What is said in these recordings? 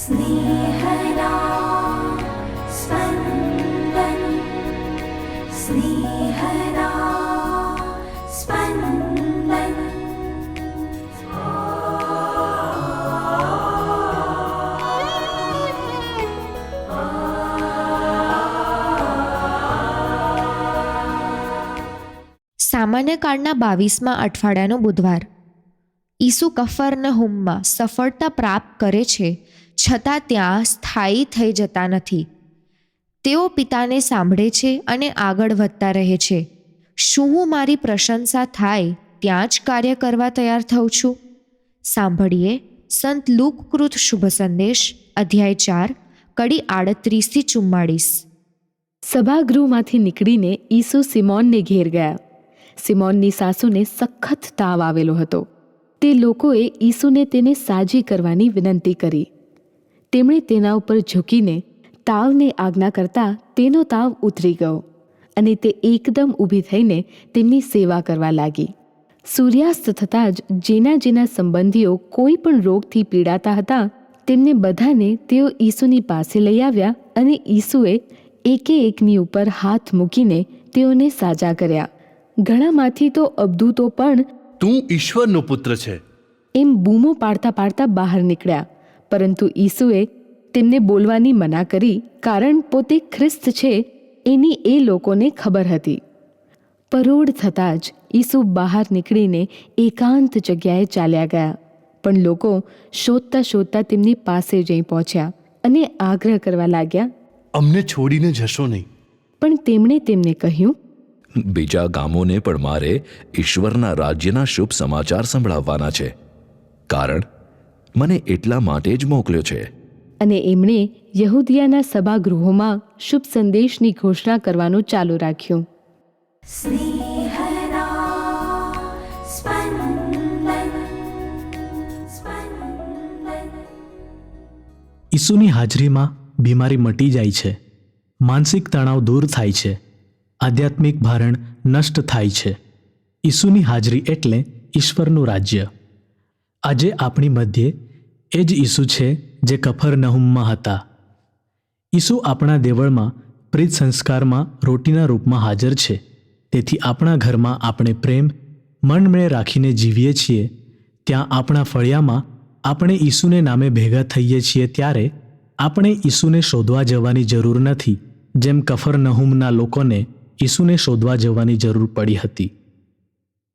स्नेहदा स्पन्दन् स्नेहदा स्पन्दन् સામાન્ય કાળના બાવીસમાં અઠવાડિયાનો બુધવાર ઈસુ કફરનહુમમાં સફળતા પ્રાપ્ત કરે છે છતાં ત્યાં સ્થાયી થઈ જતા નથી. તેઓ પિતાને સાંભળે છે અને આગળ વધતા રહે છે. શું હું મારી પ્રશંસા થાય ત્યાં જ કાર્ય કરવા તૈયાર થઉં છું? સાંભળીએ સંત લુકકૃત શુભ સંદેશ, અધ્યાય ચાર, કડી આડત્રીસથી ચુમ્માળીસ. સભાગૃહમાંથી નીકળીને ઈસુ સિમોનને ઘેર ગયા. સિમોનની સાસુને સખત તાવ આવેલો હતો. તે લોકોએ ઈસુને તેને સાજી કરવાની વિનંતી કરી. તેમણે તેના ઉપર ઝૂકીને તાવને આજ્ઞા કરતા તેનો તાવ ઉતરી ગયો અને તે એકદમ ઊભી થઈને તેમની સેવા કરવા લાગી. સૂર્યાસ્ત થતાં જ જેના જેના સંબંધીઓ કોઈ પણ રોગથી પીડાતા હતા તેમને બધાને તેઓ ઈસુની પાસે લઈ આવ્યા અને ઈસુએ એકે એકની ઉપર હાથ મૂકીને તેઓને સાજા કર્યા. ઘણામાંથી તો અબદૂતો પણ તું ઈશ્વરનો પુત્ર છે. એમ બૂમો પાડતા પાડતા બહાર નીકળ્યા. પરંતુ ઈસુએ તેમને બોલવાની મના કરી કારણ પોતે ખ્રિસ્ત છે એની એ લોકોને ખબર હતી. પરોઢ થતાં જ ઈસુ બહાર નીકળીને એકાંત જગ્યાએ ચાલ્યા ગયા પણ લોકો શોધતા શોધતા તેમની પાસે જઈ પહોંચ્યા અને આગ્રહ કરવા લાગ્યા અમને છોડીને જશો નહીં. પણ તેમણે તેમને કહ્યું બીજા ગામોને પણ મારે ઈશ્વરના રાજ્યના શુભ સમાચાર સંભળાવવાના છે. કારણ મને એટલા માટે જ મોકલ્યો છે. અને એમણે યહૂદિયાના સભાગૃહોમાં શુભ સંદેશની ઘોષણા કરવાનું ચાલુ રાખ્યું. ઈસુની હાજરીમાં બીમારી મટી જાય છે. માનસિક તણાવ દૂર થાય છે. આધ્યાત્મિક ભારણ નષ્ટ થાય છે. ઈસુની હાજરી એટલે ઈશ્વરનું રાજ્ય. આજે આપણી મધ્યે એ જ ઈસુ છે જે કફરનહુમમાં હતા. ઈસુ આપણા દેવળમાં, પ્રીત સંસ્કારમાં, રોટીના રૂપમાં હાજર છે. તેથી આપણા ઘરમાં આપણે પ્રેમ, મનમેળે રાખીને જીવીએ છીએ. ત્યાં આપણા ફળિયામાં આપણે ઈસુને નામે ભેગા થઈએ છીએ ત્યારે આપણે ઈસુને શોધવા જવાની જરૂર નથી, જેમ કફરનહુમના લોકોને ઈસુને શોધવા જવાની જરૂર પડી હતી.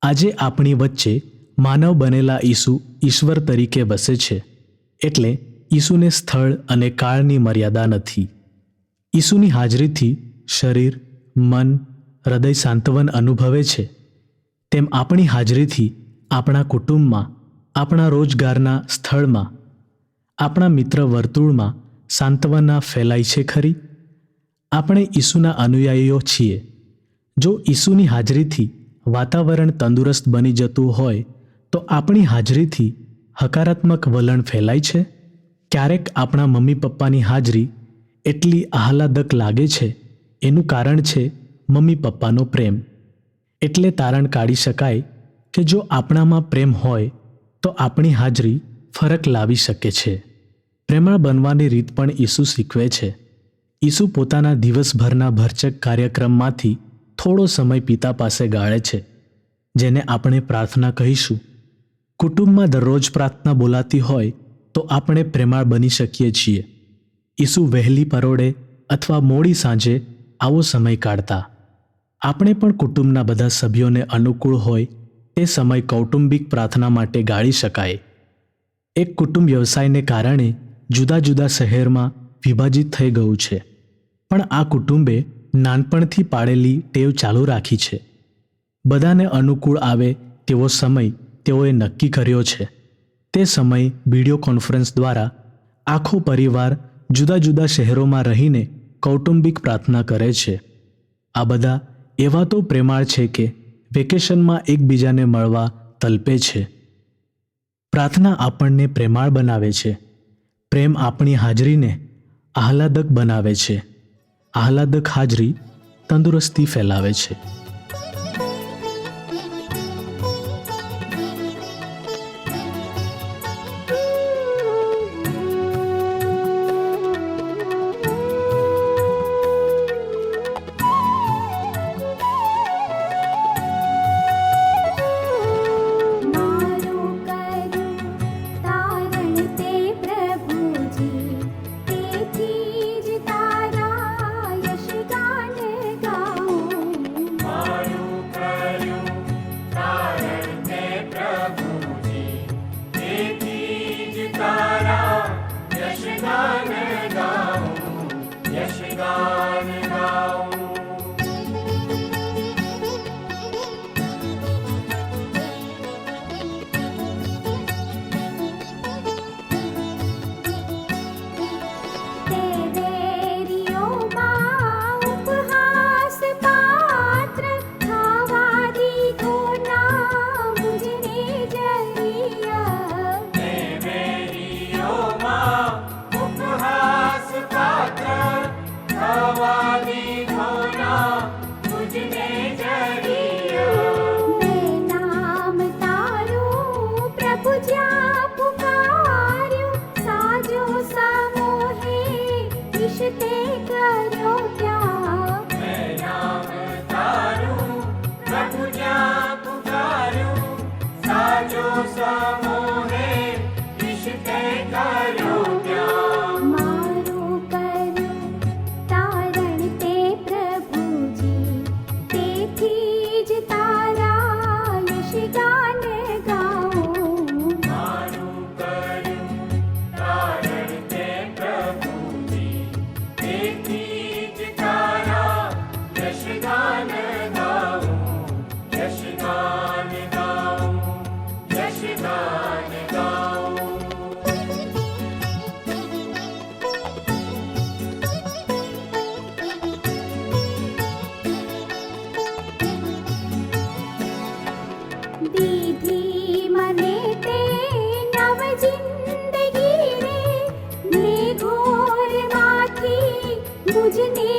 આજે આપણી વચ્ચે માનવ બનેલા ઈસુ ઈશ્વર તરીકે વસે છે. એટલે ઈસુને સ્થળ અને કાળની મર્યાદા નથી. ઈસુની હાજરીથી શરીર, મન, હૃદય સાંત્વન અનુભવે છે. તેમ આપણી હાજરીથી આપણા કુટુંબમાં, આપણા રોજગારના સ્થળમાં, આપણા મિત્ર વર્તુળમાં સાંત્વના ફેલાય છે ખરી? આપણે ઈસુના અનુયાયીઓ છીએ. જો ઈસુની હાજરીથી વાતાવરણ તંદુરસ્ત બની જતું હોય, તો આપણી હાજરીથી હકારાત્મક વલણ ફેલાય છે? ક્યારેક આપણા મમ્મી પપ્પાની હાજરી એટલી આહલાદક લાગે છે, એનું કારણ છે મમ્મી પપ્પાનો પ્રેમ. એટલે તારણ કાઢી શકાય કે જો આપણામાં પ્રેમ હોય, તો આપણી હાજરી ફરક લાવી શકે છે. પ્રેમળ બનવાની રીત પણ ઈસુ શીખવે છે. ઈસુ પોતાના દિવસભરના ભરચક કાર્યક્રમમાંથી થોડો સમય પિતા પાસે ગાળે છે, જેને આપણે પ્રાર્થના કહીશું. કુટુંબમાં દરરોજ પ્રાર્થના બોલાતી હોય તો આપણે પ્રેમાળ બની શકીએ છીએ. ઈસુ વહેલી પરોડે અથવા મોડી સાંજે આવો સમય કાઢતા. આપણે પણ કુટુંબના બધા સભ્યોને અનુકૂળ હોય તે સમય કૌટુંબિક પ્રાર્થના માટે ગાળી શકાય. એક કુટુંબ વ્યવસાયને કારણે જુદા જુદા શહેરમાં વિભાજિત થઈ ગયું છે. પણ આ કુટુંબે નાનપણથી પાડેલી ટેવ ચાલુ રાખી છે. બધાને અનુકૂળ આવે તેવો સમય તેઓએ નક્કી કર્યો છે. તે સમય વીડિયો કોન્ફરન્સ દ્વારા આખો પરિવાર જુદા જુદા શહેરોમાં રહીને કૌટુંબિક પ્રાર્થના કરે છે. આ બધા એવા તો પ્રેમાળ છે કે વેકેશનમાં એકબીજાને મળવા તલપે છે. પ્રાર્થના આપણને પ્રેમાળ બનાવે છે. પ્રેમ આપણી હાજરીને આહલાદક બનાવે છે. આહલાદક હાજરી તંદુરસ્તી ફેલાવે છે. বুঝনে